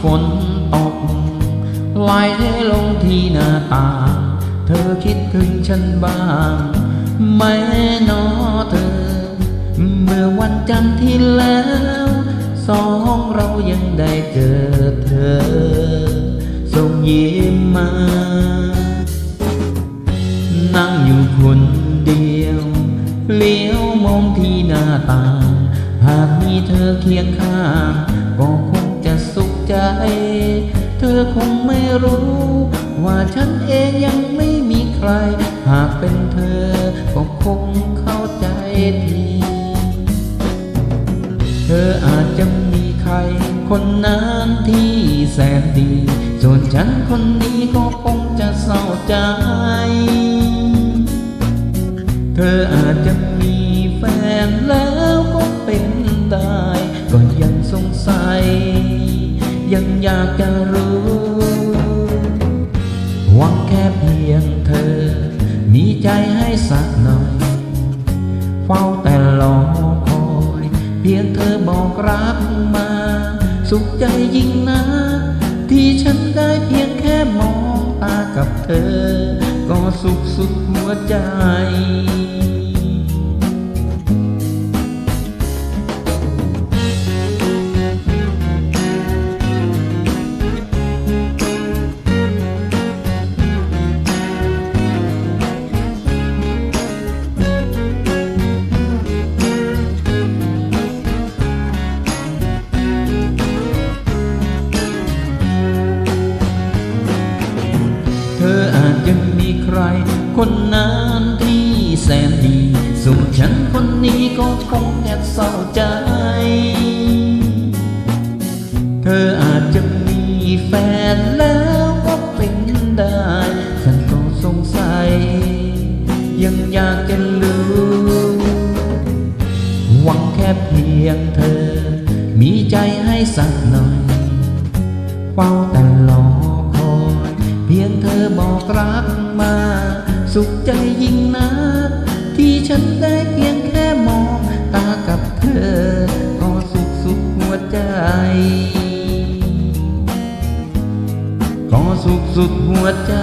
ฝนตกไหลลงที่หน้าต่างเธอคิดถึงฉันบ้างไหมหนอเธอ เมื่อวันจันทร์ที่แล้ว สองเรายังได้เจอเธอ ส่งยิ้มมา นั่งอยู่คนเดียวเลี้ยวมองที่หน้าต่างหากมีเธอเคียงข้างก็ค เธอคงไม่รู้ ว่าฉันเองยังไม่มีใคร หากเป็นเธอก็คงเข้าใจดี เธออาจจะมีใคร คนนั้นที่แสนดี ส่วนฉันคนนี้ก็คงจะเศร้าใจ เธออาจจะมีแฟนแล้วก็เป็นได้ ก็ยังสงสัย ยังอยากจะรู้ หวังแค่เพียงเธอ มีใจให้สักหน่อย เฝ้าแต่รอคอย เพียงเธอบอกรักมา สุขใจยิ่งนะที่ฉันได้เพียงแค่มองตากับเธอ ก็สุขสุดหัวใจ ออาจยังมีใคร คนนั้นที่แสนดี ส่วนฉันคนนี้ก็คงแอบเศร้าใจ เธออาจจะมีแฟนแล้วก็เป็นได้ ฉันก็สงสัย ยังอยากจะรู้หวังแค่เพียงเธอ มีใจให้สักหน่อยเฝ้าแต่รอ เพียงเธอบอกรักมา สุขใจยิ่งนักที่ฉันได้เพียงแค่มองตากับเธอก็สุขสุขหัวใจก็สุขสุดหัวใจ